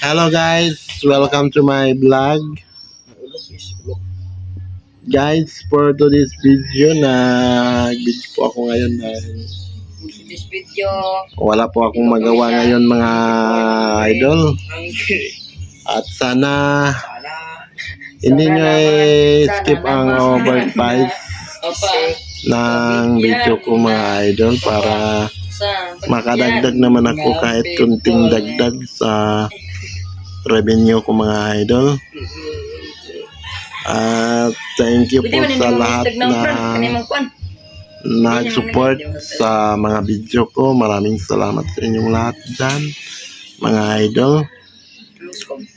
Hello guys, welcome to my vlog. Guys, for today's video na video po ako ngayon dahil This video, wala po akong magawa ngayon mga idol. At sana hindi nyo skip ang overprice. Opa, ng video ko mga idol para makadagdag naman ako kahit kunting dagdag sa revenue ko mga idol. At thank you po sa lahat na nag-support sa mga video ko. Maraming salamat sa inyong lahat dyan, mga idol.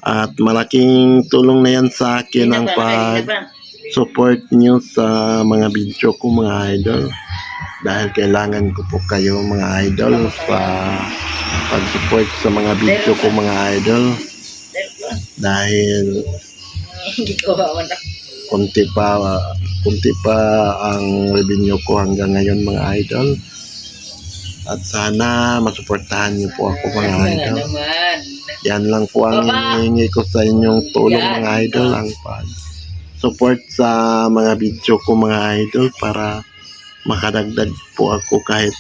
At malaking tulong na yan sa akin ang pag-support nyo sa mga video ko, mga idol. Dahil kailangan ko po kayo, mga idol, sa pag-support sa mga video ko, mga idol. Dahil konti pa konti pa ang revenue ko hanggang ngayon mga idol. At sana masuportahan niyo po ako mga idol. yan lang po ang hinihingi ko sa inyong tulong mga idol ang pag support sa mga video ko mga idol para makadagdag po ako kahit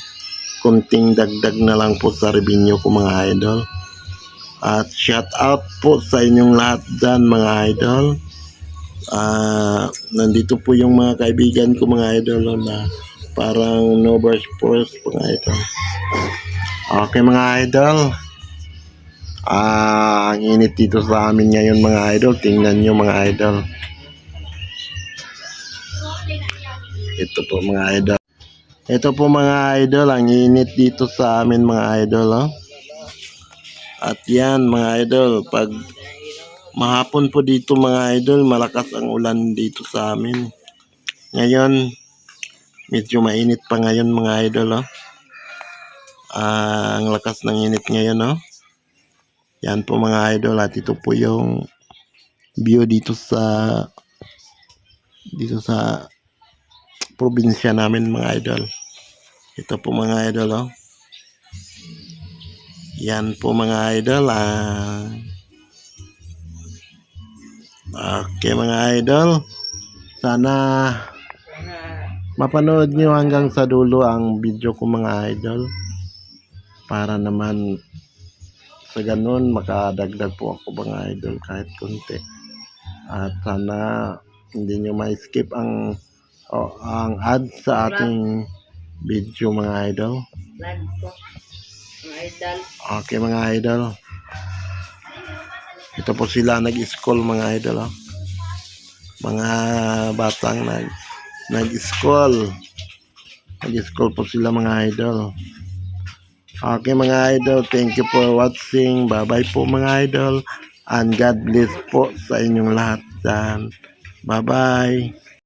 kunting dagdag na lang po sa revenue ko mga idol at shout out po sa inyong lahat dyan mga idol Ah, nandito po yung mga kaibigan ko mga idol na parang Nova Sports mga idol. Okay mga idol. Ah, ang init dito sa amin ngayon mga idol. Tingnan nyo mga idol. Ito po mga idol. Ito po mga idol, ang init dito sa amin mga idol. Oh. At yan mga idol, pag Mahapon po dito mga idol, malakas ang ulan dito sa amin. Ngayon, medyo mainit pa ngayon mga idol. Oh. Ah, ang lakas ng init ngayon. Oh. Yan po mga idol at ito po yung view dito sa dito sa probinsya namin mga idol. Ito po mga idol. Oh. Yan po mga idol. Ah, Okay mga idol, sana mapanood nyo hanggang sa dulo ang video ko mga idol para naman sa ganun makadagdag po ako mga idol kahit konti at sana hindi nyo ma-skip ang oh, ang ad sa ating video mga idol Land po. Mga idol. okay mga idol ito po sila nag-school mga idol. Oh. Mga batang nag nag-school. Nag-school po sila mga idol. Okay mga idol, thank you for watching. Bye-bye po mga idol. And God bless po sa inyong lahat. Bye-bye.